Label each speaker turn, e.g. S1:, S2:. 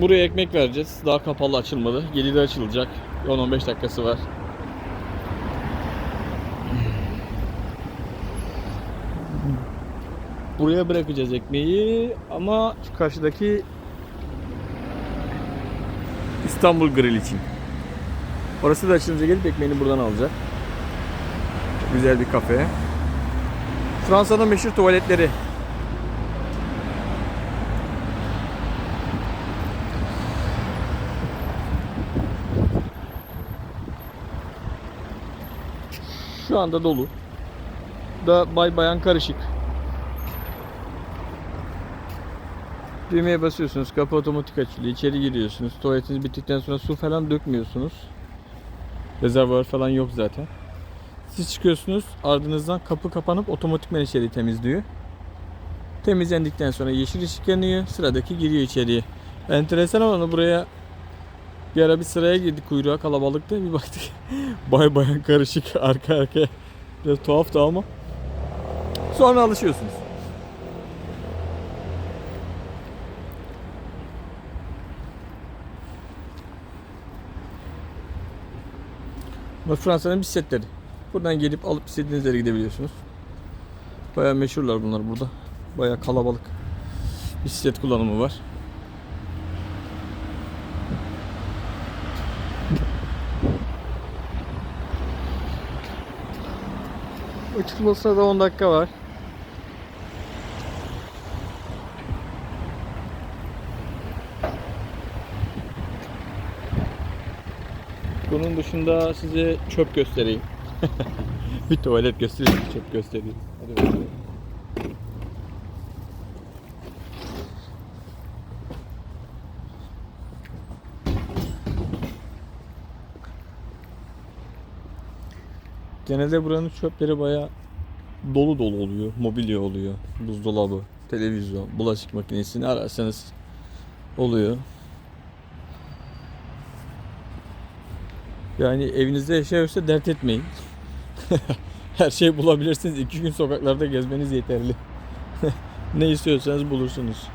S1: Buraya ekmek vereceğiz. Daha kapalı açılmadı. 7'de açılacak. 10-15 dakikası var. Buraya bırakacağız ekmeği ama şu karşıdaki İstanbul Grill için. Orası da açılınca gelip ekmeğini buradan alacak. Güzel bir kafe. Fransa'nın meşhur tuvaletleri. Şu anda dolu. Da bay bayan karışık. Düğmeye basıyorsunuz. Kapı otomatik açılıyor. İçeri giriyorsunuz. Tuvaletiniz bittikten sonra su falan dökmüyorsunuz. Rezervuar falan yok zaten. Siz çıkıyorsunuz. Ardınızdan kapı kapanıp otomatikman içeri temizliyor. Temizlendikten sonra yeşil ışık yanıyor. Sıradaki giriyor içeriye. Enteresan ama buraya bir ara bir sıraya girdik kuyruğa kalabalıkta bir baktık. bay bayan karışık arka arkaya. Biraz tuhaftı ama. Sonra alışıyorsunuz. Fransa'nın bisikletleri. Buradan gelip alıp istediğiniz yere gidebiliyorsunuz. Bayağı meşhurlar bunlar burada. Bayağı kalabalık. Bisiklet kullanımı var. Açılmasına da 10 dakika var. Bunun dışında size çöp göstereyim. bir tuvalet göstereyim, bir çöp göstereyim. Hadi bakalım. Genelde buranın çöpleri baya dolu dolu oluyor. Mobilya oluyor, buzdolabı, televizyon, bulaşık makinesini ararsanız oluyor. Yani evinizde yaşıyorsa dert etmeyin. Her şeyi bulabilirsiniz. İki gün sokaklarda gezmeniz yeterli. ne istiyorsanız bulursunuz.